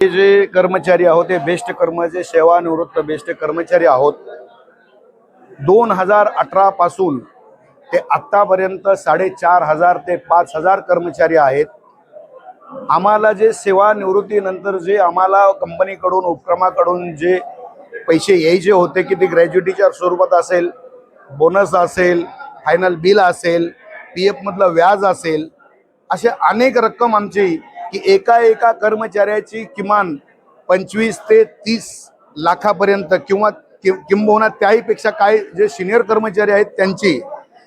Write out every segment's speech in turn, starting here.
हे जे कर्मचारी आहोत ते बेस्ट कर्मचे सेवानिवृत्त बेस्ट कर्मचारी आहोत दोन हजार अठरा पासून ते आत्तापर्यंत साडेचार हजार ते पाच हजार कर्मचारी आहेत. आम्हाला जे सेवानिवृत्तीनंतर जे आम्हाला कंपनीकडून उपक्रमाकडून जे पैसे यायचे होते की ते ग्रॅज्युटीच्या स्वरूपात असेल बोनस असेल फायनल बिल असेल पी एफमधलं व्याज असेल असे अनेक रक्कम आमची की एका एका कर्मचाऱ्याची किमान पंचवीस ते तीस लाखापर्यंत किंवा कि किंबहुना त्याहीपेक्षा काय जे सिनियर कर्मचारी आहेत त्यांची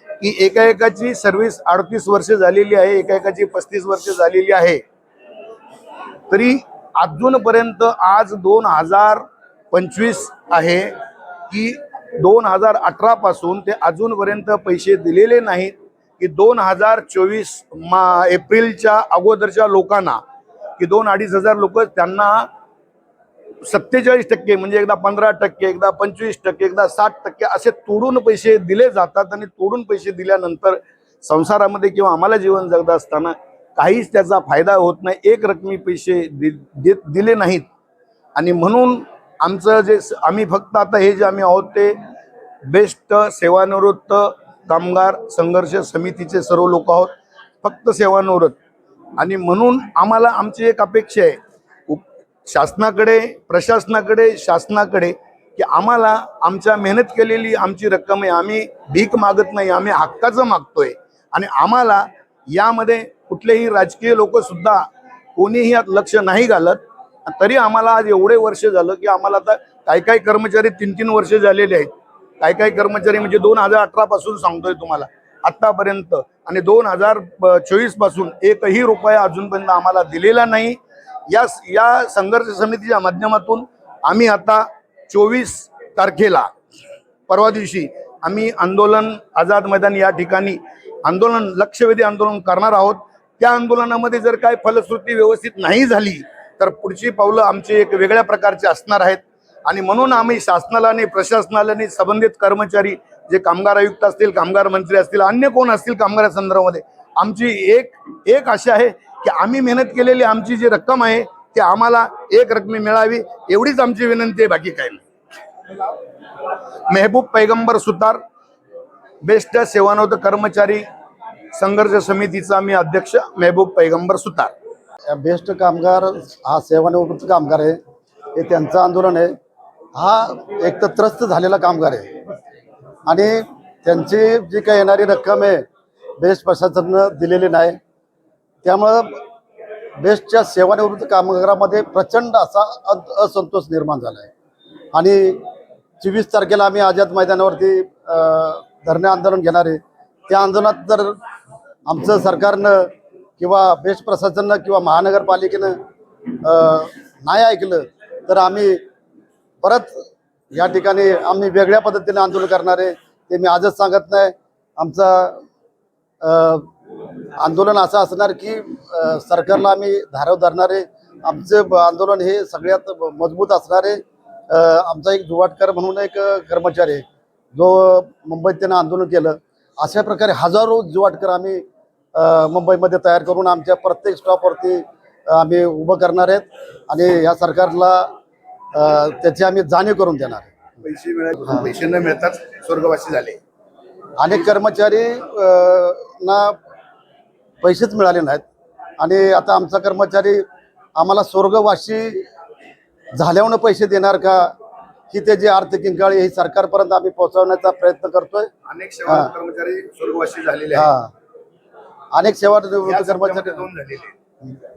की एका एकाची सर्व्हिस अडतीस वर्ष झालेली आहे एका एकाची पस्तीस वर्ष झालेली आहे. तरी अजूनपर्यंत आज दोन हजार पंचवीस आहे की दोन हजार अठरापासून ते अजूनपर्यंत पैसे दिलेले नाहीत. की दोन हजार चोवीस मा एप्रिलच्या अगोदरच्या लोकांना की दोन अडीच हजार लोक त्यांना सत्तेचाळीस टक्के म्हणजे एकदा पंधरा टक्के एकदा पंचवीस टक्के एकदा साठ टक्के असे तोडून पैसे दिले जातात आणि तोडून पैसे दिल्यानंतर संसारामध्ये किंवा आम्हाला जीवन जगत असताना काहीच त्याचा फायदा होत नाही. एक रकमी पैसे दि देत दिले नाहीत. आणि म्हणून आमचं जे स- आम्ही फक्त आता हे जे आम्ही आहोत ते बेस्ट सेवानिवृत्त कामगार संघर्ष समितीचे सर्व लोक आहोत. फक्त सेवानिवृत्त. आणि म्हणून आम्हाला आमची एक अपेक्षा आहे. उप- शासनाकडे प्रशासनाकडे शासनाकडे की आम्हाला आमच्या मेहनत केलेली आमची रक्कम आहे. आम्ही भीक मागत नाही आम्ही हक्काचं मागतोय. आणि आम्हाला यामध्ये कुठलेही राजकीय लोकसुद्धा कोणीही यात लक्ष नाही घालत. तरी आम्हाला आज एवढे वर्ष झालं की आम्हाला आता काही काही कर्मचारी तीन तीन वर्ष झालेले आहेत. काही काही कर्मचारी म्हणजे दोन हजार अठरा पासून सांगतोय तुम्हाला. आतापर्यंत आणि दोन हजार चोवीसपासून एकही रुपया अजूनपर्यंत आम्हाला दिलेला नाही. या या संघर्ष समितीच्या माध्यमातून आम्ही आता चोवीस तारखेला परवा दिवशी आम्ही आंदोलन आझाद मैदान या ठिकाणी आंदोलन लक्षवेधी आंदोलन करणार आहोत. त्या आंदोलनामध्ये जर काय फलश्रुती व्यवस्थित नाही झाली तर पुढची पावलं आमची एक वेगळ्या प्रकारचे असणार आहेत. आणि म्हणून आम्ही शासनाला प्रशासनालाने प्रशासनाला संबंधित कर्मचारी जे कामगार आयुक्त असतील कामगार मंत्री असतील अन्य कोण असतील कामगार संदर्भामध्ये आमची एक एक आशा आहे की आम्ही मेहनत केलेली आमची जी रक्कम आहे ती आम्हाला एक रकमी मिळावी एवढीच आमची विनंती आहे बाकी काही नाही. मेहबूब पैगंबर सुतार बेस्ट सेवानोद कर्मचारी संघर्ष समितीचा मी अध्यक्ष मेहबूब पैगंबर सुतार. या बेस्ट कामगार हा सेवानिवृत्त कामगार आहे हे त्यांचं आंदोलन आहे. हा एक तर त्रस्त झालेला कामगार आहे. आणि त्यांची जी काही येणारी रक्कम आहे बेस्ट प्रशासनानं दिलेली नाही. त्यामुळं बेस्टच्या सेवानिवृत्त कामगारामध्ये प्रचंड असा असंतोष निर्माण झाला आहे आणि चोवीस तारखेला आम्ही आझाद मैदानावरती धरणे आंदोलन घेणार आहे. त्या आंदोलनात जर आमचं सरकारनं किंवा बेस्ट प्रशासनानं किंवा महानगरपालिकेनं नाही ऐकलं तर आम्ही परत या ठिकाणी आम्ही वेगळ्या पद्धतीने आंदोलन करणार आहे ते मी आजच सांगत नाही. आमचा आंदोलन असं असणार की सरकारला आम्ही धारव धरणार आहे. आमचं आंदोलन हे सगळ्यात मजबूत असणार आहे. आमचा एक जुवाटकर म्हणून एक कर्मचारी आहे. जो मुंबईत त्यांना आंदोलन केलं. अशा प्रकारे हजारो जुवाटकर आम्ही मुंबईमध्ये तयार करून आमच्या प्रत्येक स्टॉपवरती आम्ही उभं करणार आहेत. आणि ह्या सरकारला त्याची आम्ही जाणीव करून देणार. पैसे मिळाले पैसे न मिळताच स्वर्गवासी झाले. अनेक कर्मचारी ना पैसेच मिळाले नाहीत. आणि आता आमचा कर्मचारी आम्हाला स्वर्गवासी झाल्यावर पैसे देणार का ही त्याची आर्थिक इंकाळी ही सरकारपर्यंत आम्ही पोहोचवण्याचा प्रयत्न करतोय. अनेक सेवा. कर्मचारी स्वर्गवासी झालेले आहेत. हा. अनेक सेवा कर्मचारी दोन झालेले.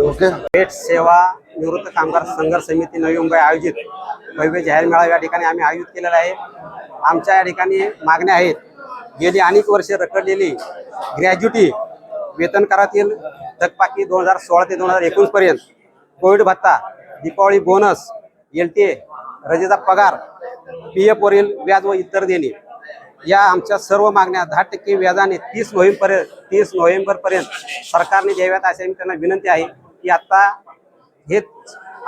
ओके. भेट सेवा निवृत्त कामगार संघर्ष समिती नवी मुंबई आयोजित. भव्य जाहीर मेळावा या ठिकाणी आम्ही आयोजित केलेला आहे. आमच्या या ठिकाणी मागण्या आहेत. गेली अनेक वर्षे रखडलेली ग्रॅज्युटी वेतन करातील थकपाकी दोन हजार सोळा ते दोन हजार एकोणीस पर्यंत. कोविड भत्ता Deepawali bonus L T A रजेचा पगार पी एफ वरील व्याज व इतर देणे. या आमच्या सर्व मागण्या दहा टक्के व्याजाने तीस नोव्हेंबरपर्यंत तीस नोव्हेंबरपर्यंत सरकारने द्याव्यात अशी आम्ही त्यांना विनंती आहे की आता हे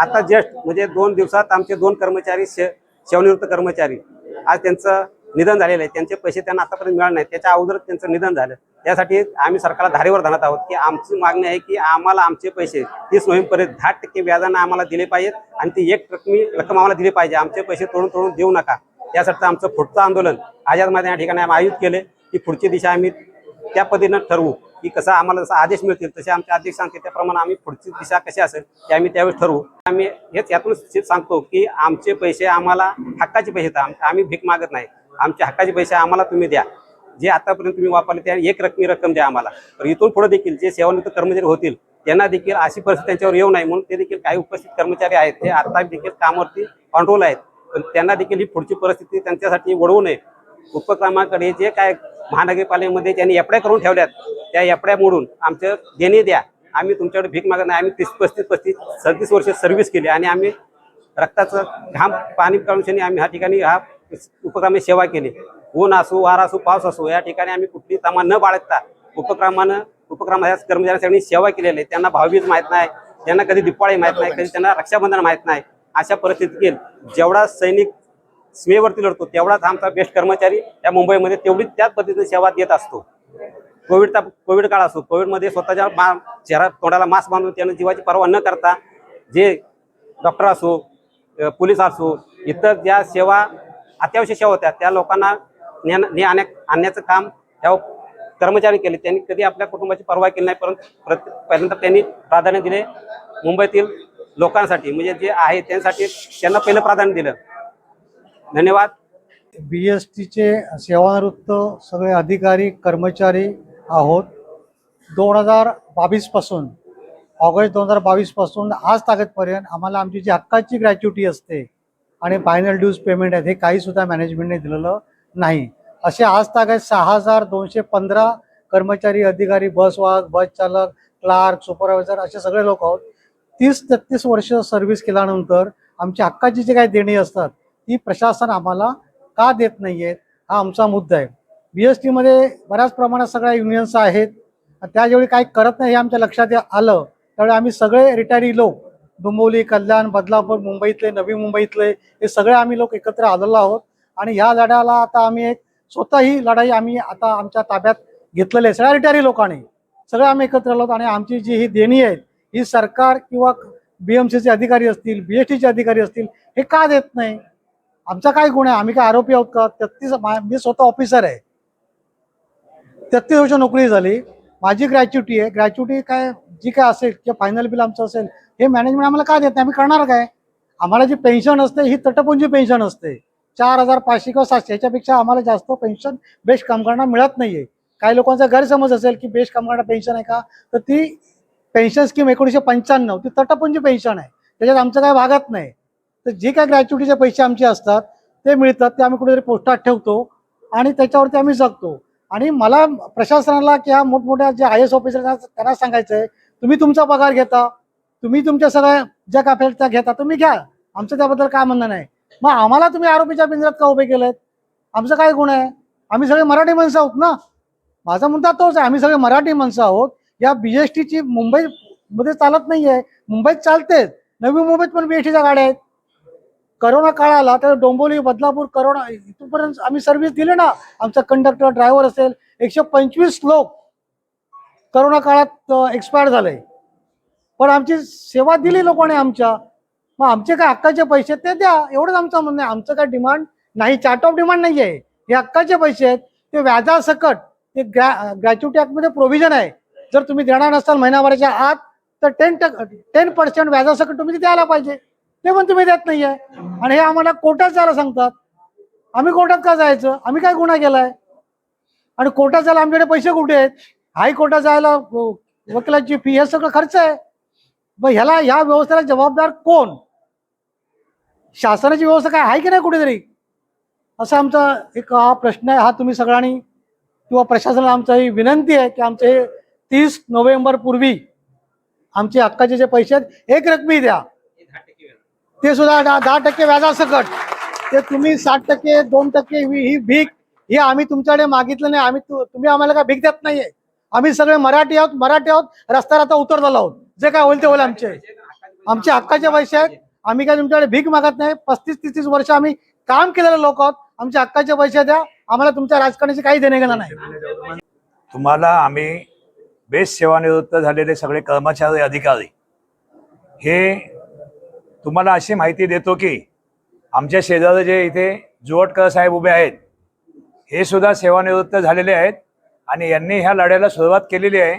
आता जस्ट म्हणजे दोन दिवसात आमचे दोन कर्मचारी से सेवानिवृत्त कर्मचारी आज त्यांचं निधन झालेलं आहे. त्यांचे पैसे त्यांना आतापर्यंत मिळाले नाहीत. त्याच्या अगोदर त्यांचं निधन झालं. त्यासाठी आम्ही सरकारला धारेवर धरत आहोत की आमची मागणी आहे की आम्हाला आमचे पैसे तीस नोव्हेंबरपर्यंत दहा टक्के व्याजानं आम्हाला दिले पाहिजेत आणि ती एक रकमी रक्कम आम्हाला दिली पाहिजे. आमचे पैसे तोडून तोडून देऊ नका. त्यासाठी आमचं पुढचं आंदोलन आझाद मैदान या ठिकाणी आम्ही आयोजित केले. की पुढची दिशा आम्ही त्या पद्धतीनं ठरवू. की कसं आम्हाला जसं आदेश मिळतील तसे आमचे अध्यक्ष सांगते त्याप्रमाणे आम्ही पुढची दिशा कशी असेल ते आम्ही त्यावेळेस ठरवू. आम्ही हेच यातून सांगतो की आमचे पैसे आम्हाला हक्काचे पैसे द्या आम्ही भीक मागत नाही. आमचे हक्काचे पैसे आम्हाला तुम्ही द्या. जे आतापर्यंत तुम्ही वापरले त्या एक रकमी रक्कम द्या आम्हाला. तर इथून पुढे देखील जे सेवानिवृत्त कर्मचारी होतील त्यांना देखील अशी परिस्थिती त्यांच्यावर येऊ नये. म्हणून ते देखील काही उपस्थित कर्मचारी आहेत. ते आता देखील कामावरती कंट्रोल आहेत. त्यांना देखील ही पुढची परिस्थिती त्यांच्यासाठी वळवू नये. उपक्रमाकडे जे काय महानगरपालिकेमध्ये त्यांनी एपड्या करून ठेवल्यात त्या एपड्या मोडून आमचं देणे द्या. आम्ही तुमच्याकडे भीक मागत नाही. आम्ही तीस पस्तीस पस्तीस सदतीस वर्ष सर्व्हिस केली आणि आम्ही रक्ताचं घाम पाणी काढून आम्ही ह्या ठिकाणी हा उपक्रमाची सेवा केली. ऊन असो वारा असो पाऊस असो या ठिकाणी आम्ही कुठली तमा न बाळगता उपक्रमानं उपक्रमाच्या कर्मचाऱ्यांसाठी सेवा केलेली आहे. त्यांना भावबीज माहीत नाही. त्यांना कधी दिपाळी माहीत नाही. कधी त्यांना रक्षाबंधन माहीत नाही. अशा परिस्थितीत जेवढा सैनिक सीमेवरती लढतो तेवढाच आमचा बेस्ट कर्मचारी या मुंबईमध्ये तेवढीच त्याच पद्धतीने सेवा देत असतो. कोविडचा कोविड काळ असो कोविडमध्ये स्वतःच्या मा चेहरा तोंडाला मास्क बांधून त्यानं जीवाची पर्वा न करता जे डॉक्टर असो पोलीस असो इतर ज्या सेवा अत्यावश्यक सेवा होत्या त्या लोकांना ज्ञान ने आणण्या आणण्याचं काम त्या कर्मचारी केले. त्यांनी कधी आपल्या कुटुंबाची पर्वा केली नाही परंतु पर्यंत पहिल्यांदा त्यांनी प्राधान्य दिले. मुंबईतील लोकांसाठी म्हणजे जे आहे त्यांसाठी त्यांना पहिलं प्राधान्य दिलं. धन्यवाद. बी एस टीचे सेवानिवृत्त सगळे अधिकारी कर्मचारी आहोत. दोन हजार बावीसपासून ऑगस्ट दोन हजार बावीसपासून आज ताकदपर्यंत आम्हाला आमची जी हक्काची ग्रॅच्युटी असते आणि फायनल ड्यूज पेमेंट आहेत हे काहीसुद्धा मॅनेजमेंटने दिलेलं नाही. असे आज तागत सहा हजार दोनशे पंधरा कर्मचारी अधिकारी बस वाहक बस चालक क्लार्क सुपरवायझर असे सगळे लोक आहोत. तीस तेहतीस वर्ष सर्व्हिस केल्यानंतर आमच्या हक्काची जी काही देणी असतात ती प्रशासन आम्हाला का देत नाही आहेत हा आमचा मुद्दा आहे. बी एस टीमध्ये बऱ्याच प्रमाणात सगळ्या युनियन्स आहेत. त्या काही करत नाही हे आमच्या लक्षात आलं. त्यावेळी आम्ही सगळे रिटायरी लोक डोंबिवली कल्याण बदलापूर मुंबईतले नवी मुंबईतले हे सगळे आम्ही लोक एकत्र आलेलो आहोत. आणि ह्या लढ्याला आता आम्ही एक स्वतः ही लढाई आम्ही आता आमच्या ताब्यात घेतलेली आहे. सगळ्या रिटायरी लोकांनी. सगळे आम्ही एकत्र आलो आणि आमची जी ही देणी आहेत ही सरकार किंवा बी एम सीचे अधिकारी असतील बी एस टीचे अधिकारी असतील हे का देत नाही? आमचा काय गुण आहे? आम्ही काय आरोपी आहोत का? तेहतीस मी स्वतः ऑफिसर आहे. तेहतीस वर्ष नोकरी झाली. माझी ग्रॅच्युटी आहे. ग्रॅच्युटी काय जी काय असेल किंवा फायनल बिल आमचं असेल हे मॅनेजमेंट आम्हाला का देत नाही? आम्ही करणार काय? आम्हाला जी पेन्शन असते ही तटपुंजी पेन्शन असते. चार हजार पाचशे किंवा सातशे याच्यापेक्षा आम्हाला जास्त पेन्शन बेस्ट कामगारांना मिळत नाहीये. काही लोकांचा गैरसमज असेल की बेस्ट कामगारांना पेन्शन आहे का? तर ती पेन्शन स्कीम एकोणीसशे पंच्याण्णव ती तटपुंजी पेन्शन आहे. त्याच्यात आमचं काय भागात नाही. तर जे काय ग्रॅच्युटीचे पैसे आमचे असतात ते मिळतात ते आम्ही कुठेतरी पोस्टात ठेवतो आणि त्याच्यावरती आम्ही जगतो. आणि मला प्रशासनाला किंवा मोठमोठ्या जे आय एस ऑफिसर त्यांना सांगायचं आहे तुम्ही तुमचा पगार घेता तुम्ही तुमच्या सगळ्या ज्या काफेल त्या घेता तुम्ही घ्या. आमचं त्याबद्दल काय म्हणणं नाही. मग आम्हाला तुम्ही आरोपीच्या पिंजऱ्यात का उभे केलेत? आमचं काय गुण आहे? आम्ही सगळे मराठी माणसं आहोत ना? माझा मुद्दा तोच आहे. आम्ही सगळे मराठी माणसं आहोत. या बी एस टीची मुंबईमध्ये चालत नाही आहे मुंबईत चालतेच नवी मुंबईत पण बी एस टीच्या गाड्या आहेत. करोना काळ आला तर डोंबोली बदलापूर करोना इथपर्यंत आम्ही सर्व्हिस दिली ना. आमचा कंडक्टर ड्रायव्हर असेल. एकशे पंचवीस लोक करोना काळात एक्सपायर झाले. पण आमची सेवा दिली लोकांनी आमच्या. मग आमचे काय हक्काचे पैसे ते द्या. एवढंच आमचं म्हणणं आहे. आमचं काय डिमांड नाही. चार्ट ऑफ डिमांड नाही आहे हे हक्काचे पैसे आहेत. ते व्याजासकट ते ग्रॅ ग्रॅच्युटी ॲक्टमध्ये प्रोव्हिजन आहे. जर तुम्ही देणार नसाल महिनाभराच्या आत तर टेन टक टेन पर्सेंट व्याजासकट तुम्ही द्यायला पाहिजे. ते पण तुम्ही देत नाहीये. आणि हे आम्हाला कोर्टात जायला सांगतात. आम्ही कोर्टात का जायचं? आम्ही काय गुन्हा केलाय? आणि कोर्टात जायला आमच्याकडे पैसे कुठे आहेत? हायकोर्टात जायला वकिलाची फी हे सगळं खर्च आहे. मग ह्याला ह्या व्यवस्थेला जबाबदार कोण? शासनाची व्यवस्था काय आहे की नाही कुठेतरी? असा आमचा एक हा प्रश्न आहे. हा तुम्ही सगळ्यांनी किंवा प्रशासनाला आमचा ही विनंती आहे की आमचं हे तीस नोव्हेंबर पूर्वी आमचे हक्काचे जे पैसे आहेत एक रकमी द्या. ते सुद्धा दहा दहा टक्के व्याजासकट. ते तुम्ही साठ टक्के दोन टक्के ही भीक ही आम्ही तुमच्याकडे मागितलं नाही. आम्ही तुम्ही आम्हाला काय भीक देत नाहीये. आम्ही सगळे मराठी आहोत मराठी आहोत रस्त्यावर आता उतरलेलो आहोत. जे काय होईल ते होईल आमचे. आमचे हक्काचे पैसे आहेत. आम्ही काय तुमच्याकडे भीक मागत नाही. पस्तीस तीस तीस वर्ष आम्ही काम केलेले लोक आहोत. आमच्या हक्काचे पैसे द्या. आम्हाला तुमच्या राजकारणाची काही देणे गेलं नाही. तुम्हाला आम्ही बेस्ट सेवानिवृत्त झालेले सगळे कर्मचारी अधिकारी. हे तुम्हाला अशी माहिती देतो की आमच्या शेजारी जे इथे जुवटकर साहेब उभे आहेत हे सुद्धा सेवानिवृत्त झालेले आहेत आणि यांनी ह्या लढ्याला सुरुवात केलेली आहे.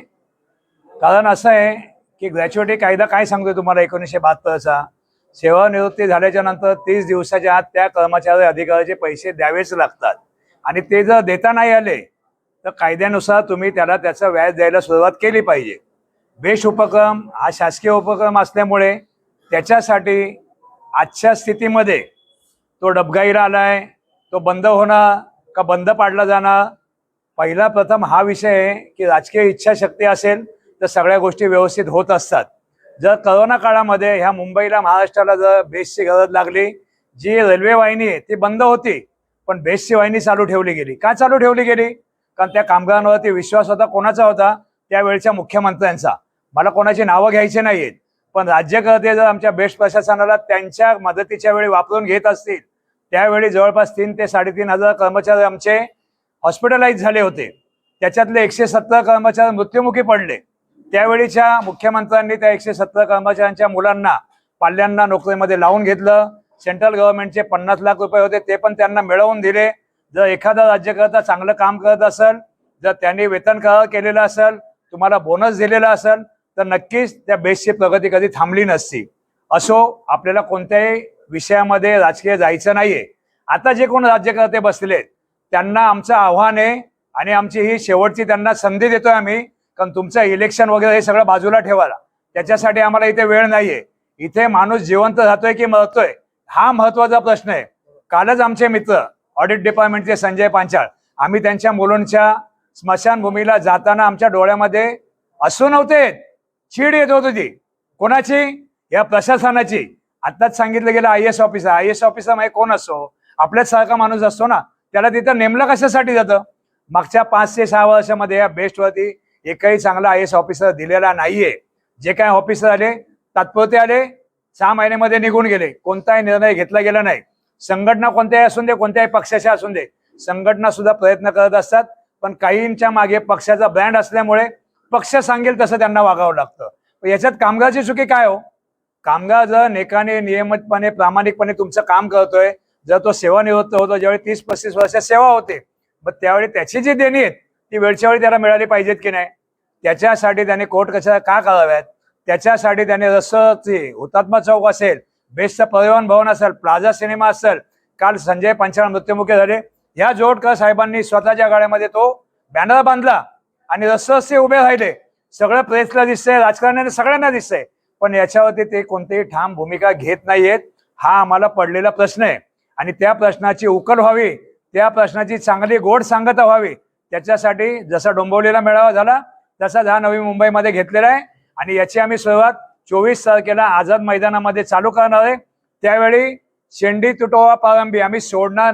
कारण असं आहे की ग्रॅच्युएटी कायदा काय सांगतोय तुम्हाला एकोणीसशे बहात्तरचा? सेवानिवृत्ती झाल्याच्यानंतर तीस दिवसाच्या आत त्या कर्मचारी अधिकाऱ्याचे पैसे द्यावेच लागतात. आणि ते जर देता नाही आले तर कायद्यानुसार तुम्ही त्याला त्याचं व्याज द्यायला सुरुवात केली पाहिजे. बेश उपक्रम हा शासकीय उपक्रम असल्यामुळे त्याच्यासाठी आजच्या स्थितीमध्ये तो डबगाईला आलाय तो बंद होणार का बंद पाडला जाणार? पहिला प्रथम हा विषय आहे की राजकीय इच्छाशक्ती असेल तर सगळ्या गोष्टी व्यवस्थित होत असतात. जर करोना काळामध्ये ह्या मुंबईला महाराष्ट्राला जर बेस्टची गरज लागली जी रेल्वे वाहिनी आहे ती बंद होती पण बेस्टची वाहिनी चालू ठेवली गेली. का चालू ठेवली गेली? कारण त्या कामगारांवरती विश्वास होता कोणाचा होता? त्यावेळच्या मुख्यमंत्र्यांचा. मला कोणाची नावं घ्यायची नाहीयेत पण राज्यकर्ते जर आमच्या बेस्ट प्रशासनाला त्यांच्या मदतीच्या वेळी वापरून घेत असतील त्यावेळी जवळपास तीन ते साडेतीन हजार कर्मचारी आमचे हॉस्पिटलाइज झाले होते. त्याच्यातले एकशे सत्तर कर्मचारी मृत्युमुखी पडले. त्यावेळीच्या मुख्यमंत्र्यांनी त्या एकशे सत्तर कर्मचाऱ्यांच्या मुलांना पाल्यांना नोकरीमध्ये लावून घेतलं. सेंट्रल गव्हर्नमेंटचे पन्नास लाख रुपये होते ते पण त्यांना मिळवून दिले. जर एखादा राज्यकर्ता चांगलं काम करत असेल जर त्यांनी वेतन करार केलेलं असेल तुम्हाला बोनस दिलेला असेल तर नक्कीच त्या बेसची प्रगती कधी थांबली नसती. असो आपल्याला कोणत्याही विषयामध्ये राजकीय जायचं नाहीये. आता जे कोण राज्यकर्ते बसलेत त्यांना आमचं आव्हान आहे आणि आमची ही शेवटची त्यांना संधी देतोय आम्ही कारण तुमचं इलेक्शन वगैरे हे सगळं बाजूला ठेवायला. त्याच्यासाठी आम्हाला इथे वेळ नाहीये. इथे माणूस जिवंत राहतोय की मरतोय हा महत्त्वाचा प्रश्न आहे. कालच आमचे मित्र ऑडिट डिपार्टमेंटचे संजय पांचाळ. आम्ही त्यांच्या मुलांच्या स्मशानभूमीला जाताना आमच्या डोळ्यामध्ये असू नव्हते. चीड येत होत होती. कोणाची? या प्रशासनाची. आत्ताच सांगितलं गेलं I S officer I S officer म्हणजे कोण असो? आपल्याच सारखा माणूस असतो ना. त्याला तिथं नेमलं कशासाठी जातं? मागच्या पाच ते सहा वर्षामध्ये या बेस्टवरती एकही चांगला आय एस ऑफिसर दिलेला नाहीये. जे काय ऑफिसर आले तात्पुरते आले सहा महिन्यामध्ये निघून गेले. कोणताही निर्णय घेतला गेला नाही. संघटना कोणत्याही असून दे कोणत्याही पक्षाच्या असून दे. संघटना सुद्धा प्रयत्न करत असतात पण काहींच्या मागे पक्षाचा ब्रँड असल्यामुळे पक्ष सांगेल तसं त्यांना वागावं लागतं. याच्यात कामगारची चुकी काय हो? कामगार जर नेकाने नियमितपणे प्रामाणिकपणे तुमचं काम करतोय जर तो सेवानिवृत्त होतो ज्यावेळी तीस पस्तीस वर्षात सेवा होते मग त्यावेळी त्याची जी देणी आहेत ती वेळच्या वेळी त्याला मिळाली पाहिजेत की नाही? त्याच्यासाठी त्याने कोर्ट कशा का कराव्यात? त्याच्यासाठी त्याने रस्त्याची हुतात्मा चौक असेल बेस्टचं परिवहन भवन असेल प्लाझा सिनेमा असेल काल संजय पंचाळ मृत्युमुखी झाले. ह्या जोडकर साहेबांनी स्वतःच्या गाड्यामध्ये तो बॅनर बांधला आणि रस्ते उभे राहिले. सगळं प्रेसला दिसतंय राजकारण्याने सगळ्यांना दिसतंय. पण याच्यावरती ते कोणतीही ठाम भूमिका घेत नाहीयेत. हा आम्हाला पडलेला प्रश्न आहे. आणि त्या प्रश्नाची उकल व्हावी त्या प्रश्नाची चांगली गोड सांगता व्हावी. त्याच्यासाठी जसा डोंबवलेला मेळावा झाला तसाच हा नवी मुंबईमध्ये घेतलेला आहे. आणि याची आम्ही सुरुवात चोवीस तारखेला आझाद मैदानामध्ये चालू करणार आहे. त्यावेळी शेंडी तुटोवा प्रारंभी आम्ही सोडणार नाही.